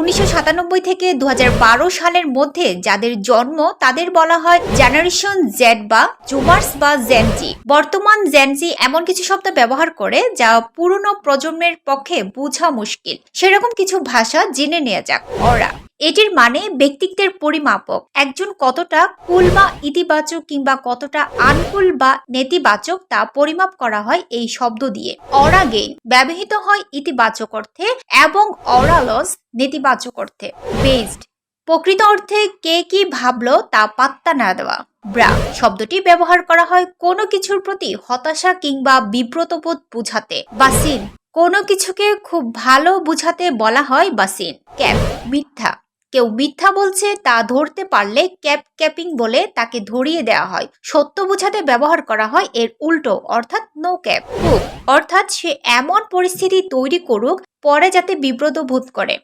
উনিশশো সাতানব্বই থেকে দু হাজার বারো সালের মধ্যে যাদের জন্ম তাদের বলা হয় জেনারেশন জেড বা জুমার্স বা জেনজি বর্তমান জেনজি এমন কিছু শব্দ ব্যবহার করে যা পুরনো প্রজন্মের পক্ষে বোঝা মুশকিল। সেরকম কিছু ভাষা জেনে নেওয়া যাক। ওরা এটির মানে ব্যক্তিত্বের পরিমাপক। একজন কতটা কুল বা ইতিবাচক কিংবা কতটা আনকুল বা নেতিবাচক তা পরিমাপ করা হয় এই শব্দ দিয়ে। অরাগেইন ব্যবহৃত হয় ইতিবাচক অর্থে এবং অরালস নেতিবাচক অর্থে। বেসড প্রকৃত অর্থে কে কি ভাবলো তা পাত্তা না দেওয়া। ব্রা শব্দটি ব্যবহার করা হয় কোনো কিছুর প্রতি হতাশা কিংবা বিব্রতবোধ বুঝাতে। বাসিন কোনো কিছুকে খুব ভালো বুঝাতে বলা হয় বা সিন। ক্যাপ মিথ্যা কেউ মিথ্যা বলছে তা ধরতে পারলে ক্যাপ ক্যাপিং বলে তাকে ধরিয়ে দেওয়া হয়। সত্য বোঝাতে ব্যবহার করা হয় এর উল্টো, অর্থাৎ নো ক্যাপ অর্থাৎ সে এমন পরিস্থিতি তৈরি করুক, পরে যাতে বিব্রত বোধ করে।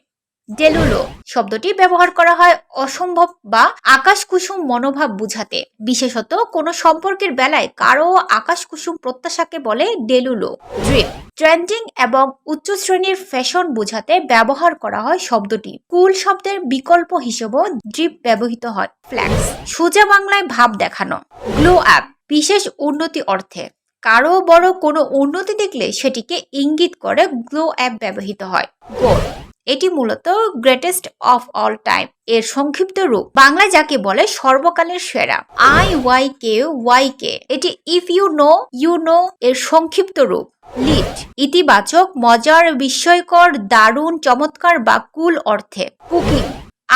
ডেলুলো শব্দটি ব্যবহার করা হয় অসম্ভব বা আকাশ কুসুম মনোভাব বুঝাতে। বিশেষত কোনো সম্পর্কের বেলায় কারও আকাশ কুসুম প্রত্যাশাকে বলে ডেলুলো। ড্রিপ ট্রেন্ডিং এবং উচ্চ শ্রেণির ফ্যাশন বোঝাতে ব্যবহার করা হয় শব্দটি। কুল শব্দের বিকল্প হিসেবেও ড্রিপ ব্যবহৃত হয়। ফ্ল্যাক্স, সোজা বাংলায় ভাব দেখানো। গ্লো অ্যাপ, বিশেষ উন্নতি অর্থে। কারও বড় কোনো উন্নতি দেখলে সেটিকে ইঙ্গিত করে গ্লো অ্যাপ ব্যবহৃত হয়। গোল এটি মূলত গ্রেটেস্ট অফ অল টাইম এর সংক্ষিপ্ত রূপ। বাংলায় যাকে বলে সর্বকালের সেরা। I Y K Y K এটি if you know you know এর সংক্ষিপ্ত রূপ। লিট ইতিবাচক, মজার, বিস্ময়কর, দারুণ, চমৎকার বা কুল অর্থে। কুকিং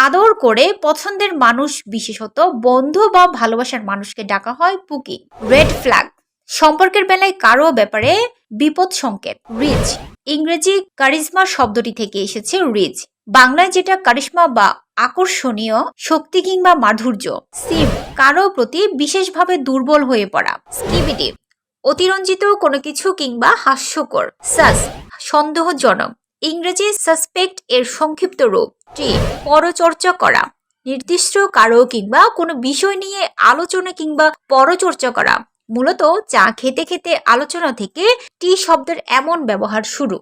আদর করে পছন্দের মানুষ বিশেষত বন্ধু বা ভালোবাসার মানুষকে ডাকা হয় পুকি রেড ফ্ল্যাগ সম্পর্কের বেলায় কারও ব্যাপারে বিপদ সংকেত, রিচ। ইংরেজি কারিজমা শব্দটি থেকে এসেছে রিচ। বাংলায় যেটা কারিশমা বা আকর্ষণীয় শক্তি কিংবা মাধুর্য, সিম, কারও প্রতি বিশেষভাবে দুর্বল হয়ে পড়া স্কিবিডি অতিরঞ্জিত কোনো কিছু কিংবা হাস্যকর, সাস, সন্দেহজনক। ইংরেজি সাসপেক্ট এর সংক্ষিপ্ত রূপ, টি, পরচর্চা করা, নির্দিষ্ট কারও কিংবা কোনো বিষয় নিয়ে আলোচনা কিংবা পরচর্চা করা। মূলত চা খেতে খেতে আলোচনা থেকে টি শব্দের এমন ব্যবহার শুরু।